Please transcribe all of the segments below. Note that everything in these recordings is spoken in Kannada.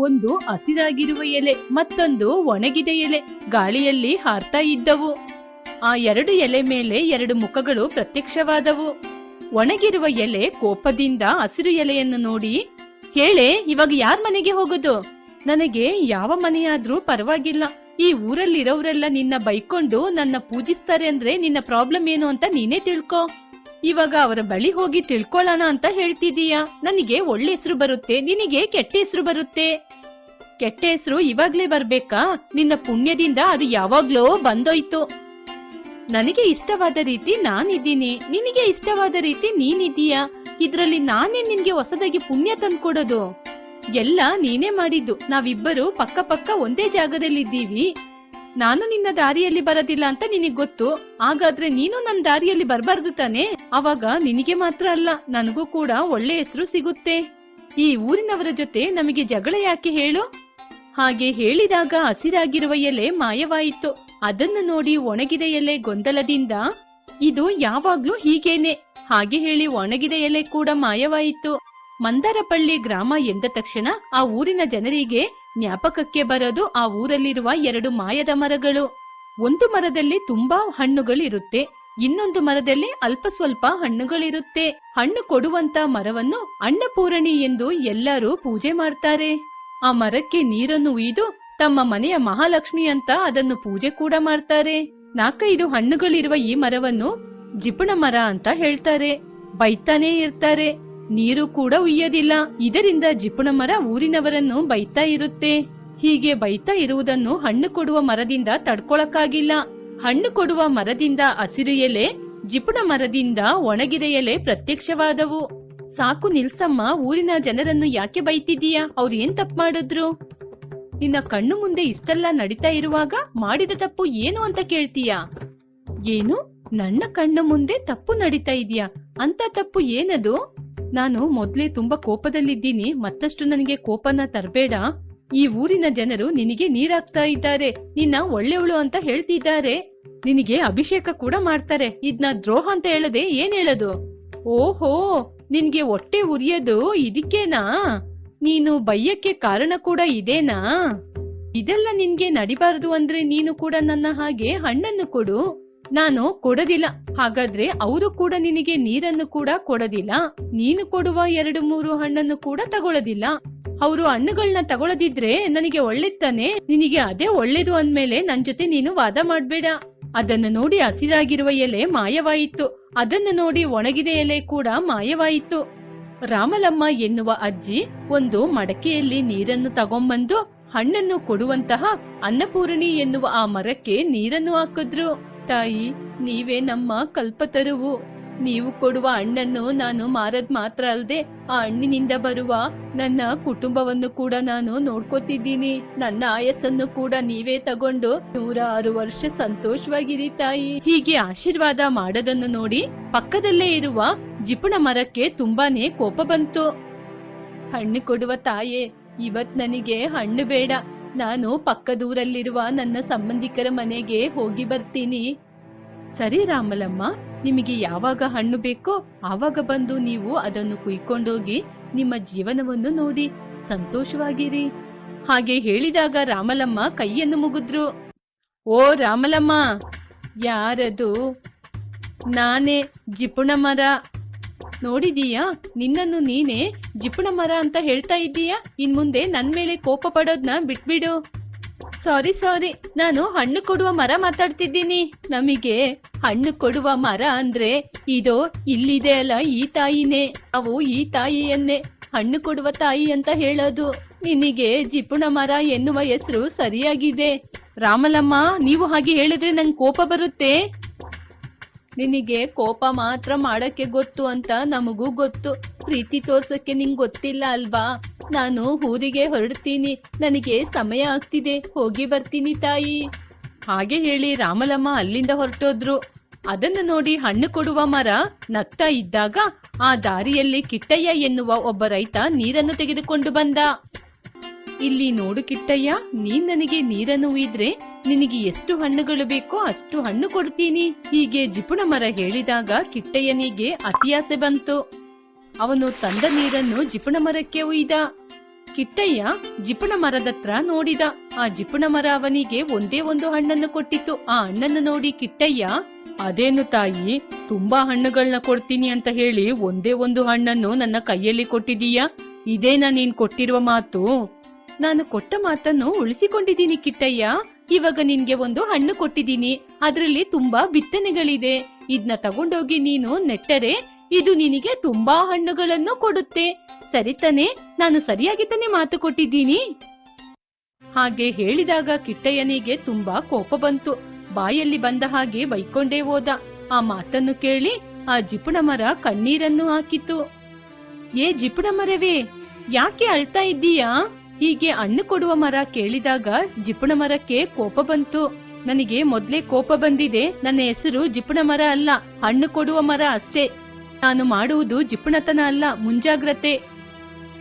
ಒಂದು ಹಸಿರಾಗಿರುವ ಎಲೆ, ಮತ್ತೊಂದು ಒಣಗಿದ ಎಲೆ. ಗಾಳಿಯಲ್ಲಿ ಹಾರ್ತಾ ಇದ್ದವು. ಆ ಎರಡು ಎಲೆ ಮೇಲೆ ಎರಡು ಮುಖಗಳು ಪ್ರತ್ಯಕ್ಷವಾದವು. ಒಣಗಿರುವ ಎಲೆ ಕೋಪದಿಂದ ಹಸಿರು ಎಲೆಯನ್ನು ನೋಡಿ, ಹೇಳೆ, ಇವಾಗ ಯಾರ್ ಮನೆಗೆ ಹೋಗೋದು? ನನಗೆ ಯಾವ ಮನೆಯಾದ್ರೂ ಪರವಾಗಿಲ್ಲ. ಈ ಊರಲ್ಲಿರೋರೆಲ್ಲ ನಿನ್ನ ಬೈಕೊಂಡು ನನ್ನ ಪೂಜಿಸ್ತಾರೆ ಅಂದ್ರೆ ನಿನ್ನ ಪ್ರಾಬ್ಲಮ್ ಏನು ಅಂತ ನೀನೇ ತಿಳ್ಕೊ. ಇವಾಗ ಅವರ ಬಳಿ ಹೋಗಿ ತಿಳ್ಕೊಳ್ಳೋಣ ಅಂತ ಹೇಳ್ತಿದೀಯ? ನನಗೆ ಒಳ್ಳೆ ಹೆಸರು ಬರುತ್ತೆ, ನಿನಗೆ ಕೆಟ್ಟ ಹೆಸರು ಬರುತ್ತೆ. ಕೆಟ್ಟ ಹೆಸರು ಇವಾಗ್ಲೇ ಬರ್ಬೇಕಾ? ನಿನ್ನ ಪುಣ್ಯದಿಂದ ಅದು ಯಾವಾಗ್ಲೋ ಬಂದೋಯ್ತು. ನನಗೆ ಇಷ್ಟವಾದ ರೀತಿ ನಾನಿದ್ದೀನಿ. ನಿನಗೆ ಇಷ್ಟವಾದ ರೀತಿ ನೀನಿದೀಯ ಇದ್ರಲ್ಲಿ ನಾನೇ ನಿನ್ಗೆ ಹೊಸದಾಗಿ ಪುಣ್ಯ ತಂದ್ಕೊಡೋದು? ಎಲ್ಲ ನೀನೇ ಮಾಡಿದ್ದು. ನಾವಿಬ್ಬರು ಪಕ್ಕ ಪಕ್ಕ ಒಂದೇ ಜಾಗದಲ್ಲಿದ್ದೀವಿ. ನಾನು ನಿನ್ನ ದಾರಿಯಲ್ಲಿ ಬರೋದಿಲ್ಲ ಅಂತ ನಿನಗ್ ಗೊತ್ತು? ಹಾಗಾದ್ರೆ ನೀನು ನನ್ನ ದಾರಿಯಲ್ಲಿ ಬರಬಾರ್ದು ತಾನೆ? ಅವಾಗ ನಿನಗೆ ಮಾತ್ರ ಅಲ್ಲ, ನನಗೂ ಕೂಡ ಒಳ್ಳೆ ಹೆಸರು ಸಿಗುತ್ತೆ. ಈ ಊರಿನವರ ಜೊತೆ ನಮಗೆ ಜಗಳ ಯಾಕೆ ಹೇಳು? ಹಾಗೆ ಹೇಳಿದಾಗ ಹಸಿರಾಗಿರುವ ಎಲೆ ಮಾಯವಾಯಿತು. ಅದನ್ನು ನೋಡಿ ಒಣಗಿದ ಎಲೆ ಗೊಂದಲದಿಂದ, ಇದು ಯಾವಾಗ್ಲೂ ಹೀಗೇನೆ. ಹಾಗೆ ಹೇಳಿ ಒಣಗಿದ ಎಲೆ ಕೂಡ ಮಾಯವಾಯಿತು. ಮಂದರಪಳ್ಳಿ ಗ್ರಾಮ ಎಂದ ತಕ್ಷಣ ಆ ಊರಿನ ಜನರಿಗೆ ಜ್ಞಾಪಕಕ್ಕೆ ಬರೋದು ಆ ಊರಲ್ಲಿರುವ ಎರಡು ಮಾಯದ ಮರಗಳು. ಒಂದು ಮರದಲ್ಲಿ ತುಂಬಾ ಹಣ್ಣುಗಳಿರುತ್ತೆ, ಇನ್ನೊಂದು ಮರದಲ್ಲಿ ಅಲ್ಪ ಸ್ವಲ್ಪ ಹಣ್ಣುಗಳಿರುತ್ತೆ. ಹಣ್ಣು ಕೊಡುವಂತ ಮರವನ್ನು ಅನ್ನಪೂರಣಿ ಎಂದು ಎಲ್ಲರೂ ಪೂಜೆ ಮಾಡ್ತಾರೆ. ಆ ಮರಕ್ಕೆ ನೀರನ್ನು ಉಯ್ದು ತಮ್ಮ ಮನೆಯ ಮಹಾಲಕ್ಷ್ಮಿ ಅಂತ ಅದನ್ನು ಪೂಜೆ ಕೂಡ ಮಾಡ್ತಾರೆ. ನಾಲ್ಕೈದು ಹಣ್ಣುಗಳಿರುವ ಈ ಮರವನ್ನು ಜಿಪುಣ ಮರ ಅಂತ ಹೇಳ್ತಾರೆ. ಬೈತಾನೇ ಇರ್ತಾರೆ. ನೀರು ಕೂಡ ಉಯ್ಯದಿಲ್ಲ. ಇದರಿಂದ ಜಿಪುಣ ಮರ ಊರಿನವರನ್ನು ಬೈತಾ ಇರುತ್ತೆ. ಹೀಗೆ ಬೈತಾ ಇರುವುದನ್ನು ಹಣ್ಣು ಕೊಡುವ ಮರದಿಂದ ತಡ್ಕೊಳಕ್ಕಾಗಿಲ್ಲ. ಹಣ್ಣು ಕೊಡುವ ಮರದಿಂದ ಹಸಿರು ಎಲೆ, ಜಿಪುಣ ಮರದಿಂದ ಒಣಗಿದ ಎಲೆ ಪ್ರತ್ಯಕ್ಷವಾದವು. ಸಾಕು ನಿಲ್ಸಮ್ಮ, ಊರಿನ ಜನರನ್ನು ಯಾಕೆ ಬೈತಿದ್ದೀಯಾ? ಅವ್ರು ಏನ್ ತಪ್ಪು ಮಾಡಿದ್ರು? ನಿನ್ನ ಕಣ್ಣು ಮುಂದೆ ಇಷ್ಟೆಲ್ಲ ನಡೀತಾ ಇರುವಾಗ ಮಾಡಿದ ತಪ್ಪು ಏನು ಅಂತ ಕೇಳ್ತೀಯಾ? ಏನು? ನನ್ನ ಕಣ್ಣು ಮುಂದೆ ತಪ್ಪು ನಡೀತಾ ಇದೆಯಾ? ಅಂತ ತಪ್ಪು ಏನದು? ನಾನು ಮೊದ್ಲೇ ತುಂಬಾ ಕೋಪದಲ್ಲಿದ್ದೀನಿ, ಮತ್ತಷ್ಟು ನನಗೆ ಕೋಪನ ತರಬೇಡ. ಈ ಊರಿನ ಜನರು ನಿನಗೆ ನೀರಾಗ್ತಾ ಇದ್ದಾರೆ, ನಿನ್ನ ಒಳ್ಳೆಯವಳು ಅಂತ ಹೇಳ್ತಿದ್ದಾರೆ. ನಿನಗೆ ಅಭಿಷೇಕ ಕೂಡ ಮಾಡ್ತಾರೆ, ಇದ್ನ ದ್ರೋಹ ಅಂತ ಹೇಳದೆ ಏನ್ ಹೇಳೋದು? ಓಹೋ, ನಿನ್ಗೆ ಹೊಟ್ಟೆ ಉರಿಯೋದು ಇದಕ್ಕೇನಾ? ನೀನು ಬಯ್ಯಕ್ಕೆ ಕಾರಣ ಕೂಡ ಇದೇನಾ? ಇದೆಲ್ಲ ನಿನ್ಗೆ ನಡಿಬಾರದು ಅಂದ್ರೆ ನೀನು ಕೂಡ ನನ್ನ ಹಾಗೆ ಹಣ್ಣನ್ನು ಕೊಡು. ನಾನು ಕೊಡೋದಿಲ್ಲ. ಹಾಗಾದ್ರೆ ಅವರು ಕೂಡ ನಿನಗೆ ನೀರನ್ನು ಕೂಡ ಕೊಡೋದಿಲ್ಲ. ನೀನು ಕೊಡುವ ಎರಡು ಮೂರು ಹಣ್ಣನ್ನು ಕೂಡ ತಗೊಳ್ಳೋದಿಲ್ಲ ಅವರು ಹಣ್ಣುಗಳನ್ನ ತಗೊಳ್ಳದಿದ್ರೆ ನನಗೆ ಒಳ್ಳೆತ್ತಾನೆ ನಿನಗೆ ಅದೇ ಒಳ್ಳೇದು ಅಂದ್ಮೇಲೆ ನನ್ ಜೊತೆ ನೀನು ವಾದ ಮಾಡ್ಬೇಡ. ಅದನ್ನು ನೋಡಿ ಹಸಿರಾಗಿರುವ ಎಲೆ ಮಾಯವಾಯಿತು. ಅದನ್ನು ನೋಡಿ ಒಣಗಿದ ಎಲೆ ಕೂಡ ಮಾಯವಾಯಿತು. ರಾಮಲಮ್ಮ ಎನ್ನುವ ಅಜ್ಜಿ ಒಂದು ಮಡಕೆಯಲ್ಲಿ ನೀರನ್ನು ತಗೊಂಬಂದು ಹಣ್ಣನ್ನು ಕೊಡುವಂತಹ ಅನ್ನಪೂರ್ಣಿ ಎನ್ನುವ ಆ ಮರಕ್ಕೆ ನೀರನ್ನು ಹಾಕಿದ್ರು. ತಾಯಿ, ನೀವೇ ನಮ್ಮ ಕಲ್ಪತರುವು. ನೀವು ಕೊಡುವ ಹಣ್ಣನ್ನು ನಾನು ಮಾರದ್ ಮಾತ್ರ ಅಲ್ಲದೆ ಆ ಹಣ್ಣಿನಿಂದ ಬರುವ ನನ್ನ ಕುಟುಂಬವನ್ನು ಕೂಡ ನಾನು ನೋಡ್ಕೋತಿದ್ದೀನಿ. ನನ್ನ ಆಯಸ್ಸನ್ನು ಕೂಡ ನೀವೇ ತಗೊಂಡು ನೂರ ಆರು ವರ್ಷ ಸಂತೋಷವಾಗಿರಿ ತಾಯಿ. ಹೀಗೆ ಆಶೀರ್ವಾದ ಮಾಡೋದನ್ನು ನೋಡಿ ಪಕ್ಕದಲ್ಲೇ ಇರುವ ಜಿಪುಣ ಮರಕ್ಕೆ ತುಂಬಾನೇ ಕೋಪ ಬಂತು. ಹಣ್ಣು ಕೊಡುವ ತಾಯೇ, ಇವತ್ ನನಗೆ ಹಣ್ಣು ಬೇಡ. ನಾನು ಪಕ್ಕದೂರಲ್ಲಿರುವ ನನ್ನ ಸಂಬಂಧಿಕರ ಮನೆಗೆ ಹೋಗಿ ಬರ್ತೀನಿ. ಸರಿ ರಾಮಲಮ್ಮ, ನಿಮಗೆ ಯಾವಾಗ ಹಣ್ಣು ಬೇಕೋ ಆವಾಗ ಬಂದು ನೀವು ಅದನ್ನು ಕುಯ್ಕೊಂಡೋಗಿ ನಿಮ್ಮ ಜೀವನವನ್ನು ನೋಡಿ ಸಂತೋಷವಾಗಿರಿ. ಹಾಗೆ ಹೇಳಿದಾಗ ರಾಮಲಮ್ಮ ಕೈಯನ್ನು ಮುಗಿದ್ರು. ಓ ರಾಮಲಮ್ಮ, ಯಾರದು? ನಾನೇ ಜಿಪುಣ ಮರ ನೋಡಿದೀಯಾ? ನಿನ್ನನ್ನು ನೀನೇ ಜಿಪುಣ ಮರ ಅಂತ ಹೇಳ್ತಾ ಇದ್ದೀಯಾ? ಇನ್ ಮುಂದೆ ನನ್ ಮೇಲೆ ಕೋಪ ಪಡೋದ್ನ ಬಿಟ್ಬಿಡು. ಸಾರಿ ಸಾರಿ. ನಾನು ಹಣ್ಣು ಕೊಡುವ ಮರ ಮಾತಾಡ್ತಿದ್ದೀನಿ. ನಮಗೆ ಹಣ್ಣು ಕೊಡುವ ಮರ ಅಂದ್ರೆ ಇದು ಇಲ್ಲಿದೆ ಅಲ್ಲ ಈ ತಾಯಿನೇ. ಅವು ಈ ತಾಯಿಯನ್ನೇ ಹಣ್ಣು ಕೊಡುವ ತಾಯಿ ಅಂತ ಹೇಳೋದು. ನಿನಗೆ ಜಿಪುಣ ಮರ ಎನ್ನುವ ಹೆಸರು ಸರಿಯಾಗಿದೆ. ರಾಮಲಮ್ಮ, ನೀವು ಹಾಗೆ ಹೇಳಿದ್ರೆ ನಂಗೆ ಕೋಪ ಬರುತ್ತೆ. ನಿನಗೆ ಕೋಪ ಮಾತ್ರ ಮಾಡಕ್ಕೆ ಗೊತ್ತು ಅಂತ ನಮಗೂ ಗೊತ್ತು. ಪ್ರೀತಿ ತೋರ್ಸಕ್ಕೆ ನಿಂಗ್ ಗೊತ್ತಿಲ್ಲ ಅಲ್ವಾ? ನಾನು ಊರಿಗೆ ಹೊರಡ್ತೀನಿ. ನನಗೆ ಸಮಯ ಆಗ್ತಿದೆ. ಹೋಗಿ ಬರ್ತೀನಿ ತಾಯಿ. ಹಾಗೆ ಹೇಳಿ ರಾಮಲಮ್ಮ ಅಲ್ಲಿಂದ ಹೊರಟೋದ್ರು. ಅದನ್ನು ನೋಡಿ ಹಣ್ಣು ಕೊಡುವ ಮರ ನಗ್ತಾ ಇದ್ದಾಗ ಆ ದಾರಿಯಲ್ಲಿ ಕಿಟ್ಟಯ್ಯ ಎನ್ನುವ ಒಬ್ಬ ರೈತ ನೀರನ್ನು ತೆಗೆದುಕೊಂಡು ಬಂದ. ಇಲ್ಲಿ ನೋಡು ಕಿಟ್ಟಯ್ಯ, ನೀನ್ ನನಗೆ ನೀರನ್ನು ಉಯ್ದ್ರೆ ನಿನಗೆ ಎಷ್ಟು ಹಣ್ಣುಗಳು ಬೇಕೋ ಅಷ್ಟು ಹಣ್ಣು ಕೊಡ್ತೀನಿ. ಹೀಗೆ ಜಿಪುಣ ಮರ ಹೇಳಿದಾಗ ಕಿಟ್ಟಯ್ಯನಿಗೆ ಅತಿಯಾಸೆ ಬಂತು. ಅವನು ತಂದ ನೀರನ್ನು ಜಿಪುಣ ಮರಕ್ಕೆ ಉಯ್ದ. ಕಿಟ್ಟಯ್ಯ ಜಿಪುಣ ಮರದತ್ರ ನೋಡಿದ. ಆ ಜಿಪುಣ ಮರ ಅವನಿಗೆ ಒಂದೇ ಒಂದು ಹಣ್ಣನ್ನು ಕೊಟ್ಟಿತ್ತು. ಆ ಹಣ್ಣನ್ನು ನೋಡಿ ಕಿಟ್ಟಯ್ಯ, ಅದೇನು ತಾಯಿ, ತುಂಬಾ ಹಣ್ಣುಗಳನ್ನ ಕೊಡ್ತೀನಿ ಅಂತ ಹೇಳಿ ಒಂದೇ ಒಂದು ಹಣ್ಣನ್ನು ನನ್ನ ಕೈಯಲ್ಲಿ ಕೊಟ್ಟಿದೀಯಾ ಇದೇನಾ ನೀನ್ ಕೊಟ್ಟಿರುವ ಮಾತು? ನಾನು ಕೊಟ್ಟ ಮಾತನ್ನು ಉಳಿಸಿಕೊಂಡಿದ್ದೀನಿ ಕಿಟ್ಟಯ್ಯ. ಇವಾಗ ನಿನ್ಗೆ ಒಂದು ಹಣ್ಣು ಕೊಟ್ಟಿದ್ದೀನಿ. ಅದರಲ್ಲಿ ತುಂಬಾ ಬಿತ್ತನೆಗಳಿದೆ. ಇದನ್ನ ತಗೊಂಡೋಗಿ ನೀನು ನೆಟ್ಟರೆ ಇದು ನಿನಗೆ ತುಂಬಾ ಹಣ್ಣುಗಳನ್ನು ಕೊಡುತ್ತೆ. ಸರಿ ತಾನೆ, ನಾನು ಸರಿಯಾಗಿ ತಾನೆ ಮಾತು ಕೊಟ್ಟಿದ್ದೀನಿ. ಹಾಗೆ ಹೇಳಿದಾಗ ಕಿಟ್ಟಯ್ಯನಿಗೆ ತುಂಬಾ ಕೋಪ ಬಂತು. ಬಾಯಲ್ಲಿ ಬಂದ ಹಾಗೆ ಬೈಕೊಂಡೇ ಹೋದ. ಆ ಮಾತನ್ನು ಕೇಳಿ ಆ ಜಿಪುಣ ಮರ ಕಣ್ಣೀರನ್ನು ಹಾಕಿತು ಏ ಜಿಪುಣ ಮರವೇ, ಯಾಕೆ ಅಳ್ತಾ ಇದ್ದೀಯಾ? ಹೀಗೆ ಹಣ್ಣು ಕೊಡುವ ಮರ ಕೇಳಿದಾಗ ಜಿಪುಣ ಮರಕ್ಕೆ ಕೋಪ ಬಂತು. ನನಗೆ ಮೊದ್ಲೇ ಕೋಪ ಬಂದಿದೆ. ನನ್ನ ಹೆಸರು ಜಿಪುಣ ಮರ ಅಲ್ಲ, ಹಣ್ಣು ಕೊಡುವ ಮರ ಅಷ್ಟೇ. ನಾನು ಮಾಡುವುದು ಜಿಪುಣತನ ಅಲ್ಲ, ಮುಂಜಾಗ್ರತೆ.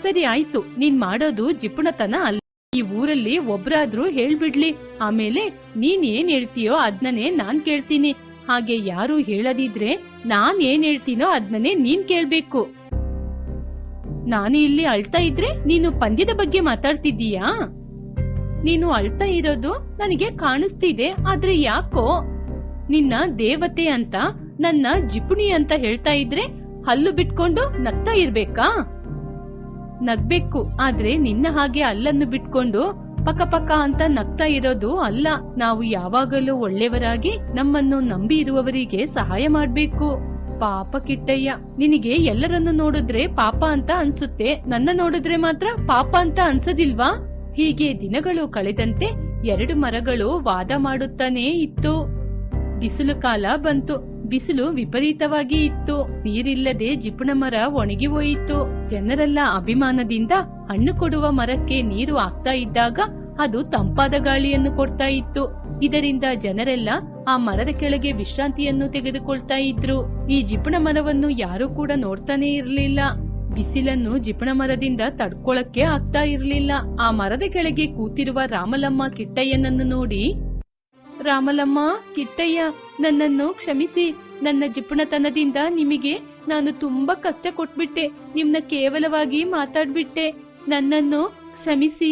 ಸರಿ ಆಯ್ತು, ನೀನ್ ಮಾಡೋದು ಜಿಪುಣತನ ಅಲ್ಲ. ಈ ಊರಲ್ಲಿ ಒಬ್ರಾದ್ರೂ ಹೇಳ್ಬಿಡ್ಲಿ. ಆಮೇಲೆ ನೀನ್ ಏನ್ ಹೇಳ್ತೀಯೋ ಅದ್ನೇ ನಾನ್ ಕೇಳ್ತೀನಿ. ಹಾಗೆ ಯಾರು ಹೇಳದಿದ್ರೆ ನಾನ್ ಏನ್ ಹೇಳ್ತೀನೋ ಅದ್ನೇ ನೀನ್ ಕೇಳ್ಬೇಕು. ನಾನು ಇಲ್ಲಿ ಅಳ್ತಾ ಇದ್ರೆ ನೀನು ಪಂದ್ಯದ ಬಗ್ಗೆ ಮಾತಾಡ್ತಿದ್ದೀಯಾ? ನೀನು ಅಳ್ತಾ ಇರೋದು ನನಗೆ ಕಾಣಿಸ್ತಿದೆ, ಆದ್ರೆ ಯಾಕೋ? ನಿನ್ನ ದೇವತೆ ಅಂತ, ನನ್ನ ಜಿಪುಣಿ ಅಂತ ಹೇಳ್ತಾ ಇದ್ರೆ ಹಲ್ಲು ಬಿಟ್ಕೊಂಡು ನಗ್ತಾ ಇರ್ಬೇಕಾ? ನಗ್ಬೇಕು, ಆದ್ರೆ ನಿನ್ನ ಹಾಗೆ ಹಲ್ಲನ್ನು ಬಿಟ್ಕೊಂಡು ಪಕ್ಕ ಪಕ್ಕ ಅಂತ ನಗ್ತಾ ಇರೋದು ಅಲ್ಲ. ನಾವು ಯಾವಾಗಲೂ ಒಳ್ಳೆಯವರಾಗಿ ನಮ್ಮನ್ನು ನಂಬಿ ಇರುವವರಿಗೆ ಸಹಾಯ ಮಾಡ್ಬೇಕು. ಪಾಪ ಕಿಟ್ಟಯ್ಯ, ನಿನಗೆ ಎಲ್ಲರನ್ನು ನೋಡಿದ್ರೆ ಪಾಪ ಅಂತ ಅನ್ಸುತ್ತೆ. ನನ್ನ ನೋಡಿದ್ರೆ ಮಾತ್ರ ಪಾಪ ಅಂತ ಅನ್ಸದಿಲ್ವಾ? ಹೀಗೆ ದಿನಗಳು ಕಳೆದಂತೆ ಎರಡು ಮರಗಳು ವಾದ ಮಾಡುತ್ತಾನೇ ಇತ್ತು. ಬಿಸಿಲು ಕಾಲ ಬಂತು. ಬಿಸಿಲು ವಿಪರೀತವಾಗಿ ಇತ್ತು. ನೀರಿಲ್ಲದೆ ಜಿಪುಣ ಮರ ಒಣಗಿ ಹೋಯಿತು. ಜನರೆಲ್ಲ ಅಭಿಮಾನದಿಂದ ಹಣ್ಣು ಕೊಡುವ ಮರಕ್ಕೆ ನೀರು ಆಗ್ತಾ ಇದ್ದಾಗ ಅದು ತಂಪಾದ ಗಾಳಿಯನ್ನು ಕೊಡ್ತಾ ಇತ್ತು. ಇದರಿಂದ ಜನರೆಲ್ಲ ಆ ಮರದ ಕೆಳಗೆ ವಿಶ್ರಾಂತಿಯನ್ನು ತೆಗೆದುಕೊಳ್ತಾ ಇದ್ರು. ಈ ಜಿಪುಣ ಮರವನ್ನು ಯಾರು ಕೂಡ ನೋಡ್ತಾನೆ ಇರಲಿಲ್ಲ. ಬಿಸಿಲನ್ನು ಜಿಪುಣ ಮರದಿಂದ ತಡ್ಕೊಳಕ್ಕೆ ಆಗ್ತಾ ಇರಲಿಲ್ಲ. ಆ ಮರದ ಕೆಳಗೆ ಕೂತಿರುವ ರಾಮಲಮ್ಮ ಕಿಟ್ಟಯ್ಯನನ್ನು ನೋಡಿ, ರಾಮಲಮ್ಮ, ಕಿಟ್ಟಯ್ಯ, ನನ್ನನ್ನು ಕ್ಷಮಿಸಿ. ನನ್ನ ಜಿಪುಣತನದಿಂದ ನಿಮಗೆ ನಾನು ತುಂಬಾ ಕಷ್ಟ ಕೊಟ್ಬಿಟ್ಟೆ. ನಿಮ್ನ ಕೇವಲವಾಗಿ ಮಾತಾಡ್ಬಿಟ್ಟೆ. ನನ್ನನ್ನು ಕ್ಷಮಿಸಿ.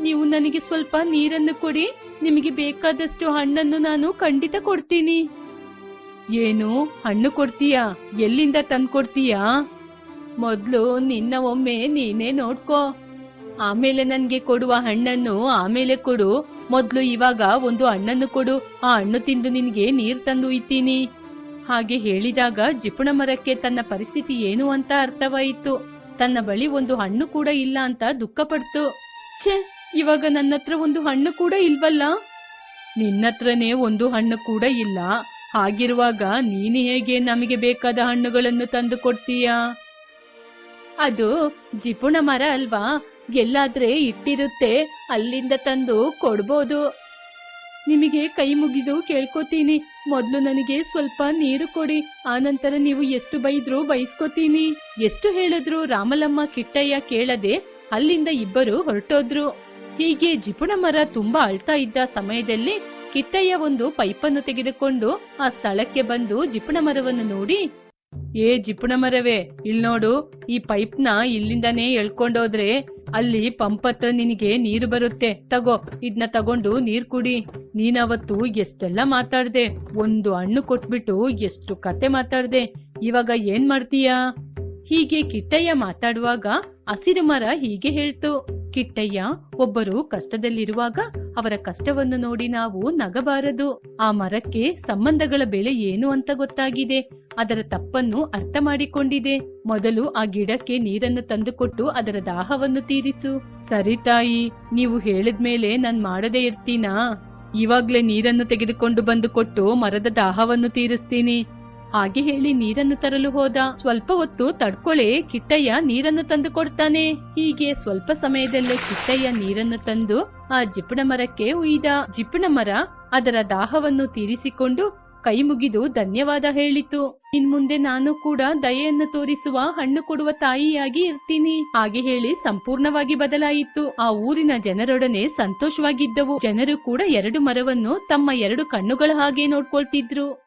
ನೀವು ನನಗೆ ಸ್ವಲ್ಪ ನೀರನ್ನು ಕೊಡಿ. ನಿಮಗೆ ಬೇಕಾದಷ್ಟು ಹಣ್ಣನ್ನು ನಾನು ಖಂಡಿತ ಕೊಡ್ತೀನಿ. ಏನು? ಹಣ್ಣು ಕೊಡ್ತೀಯಾ? ಎಲ್ಲಿಂದ ತಂದ್ಕೊಡ್ತೀಯಾ ಮೊದಲು ನಿನ್ನ ಒಮ್ಮೆ ನೀನೇ ನೋಡ್ಕೋ. ಆಮೇಲೆ ನನಗೆ ಕೊಡುವ ಹಣ್ಣನ್ನು ಆಮೇಲೆ ಕೊಡು. ಮೊದಲು ಇವಾಗ ಒಂದು ಹಣ್ಣನ್ನು ಕೊಡು. ಆ ಹಣ್ಣು ತಿಂದು ನಿನಗೆ ನೀರು ತಂದು ಇತ್ತೀನಿ ಹಾಗೆ ಹೇಳಿದಾಗ ಜಿಪುಣ ಮರಕ್ಕೆ ತನ್ನ ಪರಿಸ್ಥಿತಿ ಏನು ಅಂತ ಅರ್ಥವಾಯಿತು. ತನ್ನ ಬಳಿ ಒಂದು ಹಣ್ಣು ಕೂಡ ಇಲ್ಲ ಅಂತ ದುಃಖಪಡ್ತು. ಛೇ! ಇವಾಗ ನನ್ನ ಹತ್ರ ಒಂದು ಹಣ್ಣು ಕೂಡ ಇಲ್ವಲ್ಲ? ನಿನ್ನತ್ರನೇ ಒಂದು ಹಣ್ಣು ಕೂಡ ಇಲ್ಲ. ಹಾಗಿರುವಾಗ ನೀನು ಹೇಗೆ ನಮಗೆ ಬೇಕಾದ ಹಣ್ಣುಗಳನ್ನು ತಂದು ಕೊಡ್ತೀಯಾ? ಅದು ಜಿಪುಣ ಮರ ಅಲ್ವಾ? ಎಲ್ಲಾದ್ರೆ ಇಟ್ಟಿರುತ್ತೆ, ಅಲ್ಲಿಂದ ತಂದು ಕೊಡ್ಬೋದು. ನಿಮಗೆ ಕೈ ಮುಗಿದು ಕೇಳ್ಕೊತೀನಿ. ಮೊದಲು ನನಗೆ ಸ್ವಲ್ಪ ನೀರು ಕೊಡಿ. ಆನಂತರ ನೀವು ಎಷ್ಟು ಬೈದ್ರು ಬಯಸ್ಕೋತೀನಿ ಎಷ್ಟು ಹೇಳಿದ್ರು ರಾಮಲಮ್ಮ ಕಿಟ್ಟಯ್ಯ ಕೇಳದೆ ಅಲ್ಲಿಂದ ಇಬ್ಬರು ಹೊರಟೋದ್ರು. ಹೀಗೆ ಜಿಪುಣ ಮರ ತುಂಬಾ ಅಳ್ತಾ ಇದ್ದ ಸಮಯದಲ್ಲಿ ಕಿಟ್ಟಯ್ಯ ಒಂದು ಪೈಪನ್ನು ತೆಗೆದುಕೊಂಡು ಆ ಸ್ಥಳಕ್ಕೆ ಬಂದು ಜಿಪುಣ ಮರವನ್ನು ನೋಡಿ, ಏ ಜಿಪುಣ ಮರವೇ, ಇಲ್ ನೋಡು, ಈ ಪೈಪ್ನ ಇಲ್ಲಿಂದನೇ ಎಳ್ಕೊಂಡೋದ್ರೆ ಅಲ್ಲಿ ಪಂಪ್ ಹತ್ರ ನಿನಗೆ ನೀರು ಬರುತ್ತೆ. ತಗೋ ಇದನ್ನ ತಗೊಂಡು ನೀರ್ ಕುಡಿ. ನೀನವತ್ತು ಎಷ್ಟೆಲ್ಲ ಮಾತಾಡ್ದೆ, ಒಂದು ಹಣ್ಣು ಕೊಟ್ಬಿಟ್ಟು ಎಷ್ಟು ಕತೆ ಮಾತಾಡ್ದೆ. ಇವಾಗ ಏನ್ ಮಾಡ್ತೀಯಾ? ಹೀಗೆ ಕಿಟ್ಟಯ್ಯ ಮಾತಾಡುವಾಗ ಹಸಿರು ಮರ ಹೀಗೆ ಹೇಳ್ತು. ಕಿಟ್ಟಯ್ಯ ಒಬ್ಬರು ಕಷ್ಟದಲ್ಲಿರುವಾಗ ಅವರ ಕಷ್ಟವನ್ನು ನೋಡಿ ನಾವು ನಗಬಾರದು. ಆ ಮರಕ್ಕೆ ಸಂಬಂಧಗಳ ಬೆಲೆ ಏನು ಅಂತ ಗೊತ್ತಾಗಿದೆ. ಅದರ ತಪ್ಪನ್ನು ಅರ್ಥ ಮಾಡಿಕೊಂಡಿದೆ. ಮೊದಲು ಆ ಗಿಡಕ್ಕೆ ನೀರನ್ನು ತಂದುಕೊಟ್ಟು ಅದರ ದಾಹವನ್ನು ತೀರಿಸು. ಸರಿ ತಾಯಿ, ನೀವು ಹೇಳಿದ್ಮೇಲೆ ನಾನ್ ಮಾಡದೇ ಇರ್ತೀನಾ? ಇವಾಗ್ಲೇ ನೀರನ್ನು ತೆಗೆದುಕೊಂಡು ಬಂದು ಕೊಟ್ಟು ಮರದ ದಾಹವನ್ನು ತೀರಿಸ್ತೀನಿ. ಹಾಗೆ ಹೇಳಿ ನೀರನ್ನು ತರಲು ಹೋದ. ಸ್ವಲ್ಪ ಹೊತ್ತು ತಡ್ಕೊಳೆ ಕಿಟ್ಟಯ್ಯ ನೀರನ್ನು ತಂದು ಕೊಡ್ತಾನೆ. ಹೀಗೆ ಸ್ವಲ್ಪ ಸಮಯದಲ್ಲೇ ಕಿಟ್ಟಯ್ಯ ನೀರನ್ನು ತಂದು ಆ ಜಿಪ್ಪಣ ಮರಕ್ಕೆ ಉಯ್ದ ಜಿಪ್ಪಣ ಮರ ಅದರ ದಾಹವನ್ನು ತೀರಿಸಿಕೊಂಡು ಕೈ ಮುಗಿದು ಧನ್ಯವಾದ ಹೇಳಿತು. ಇನ್ ಮುಂದೆ ನಾನು ಕೂಡ ದಯೆಯನ್ನು ತೋರಿಸುವ ಹಣ್ಣು ಕೊಡುವ ತಾಯಿಯಾಗಿ ಇರ್ತೀನಿ. ಹಾಗೆ ಹೇಳಿ ಸಂಪೂರ್ಣವಾಗಿ ಬದಲಾಯಿತು. ಆ ಊರಿನ ಜನರೊಡನೆ ಸಂತೋಷವಾಗಿದ್ದವು. ಜನರು ಕೂಡ ಎರಡು ಮರವನ್ನು ತಮ್ಮ ಎರಡು ಕಣ್ಣುಗಳ ಹಾಗೆ ನೋಡ್ಕೊಳ್ತಿದ್ರು.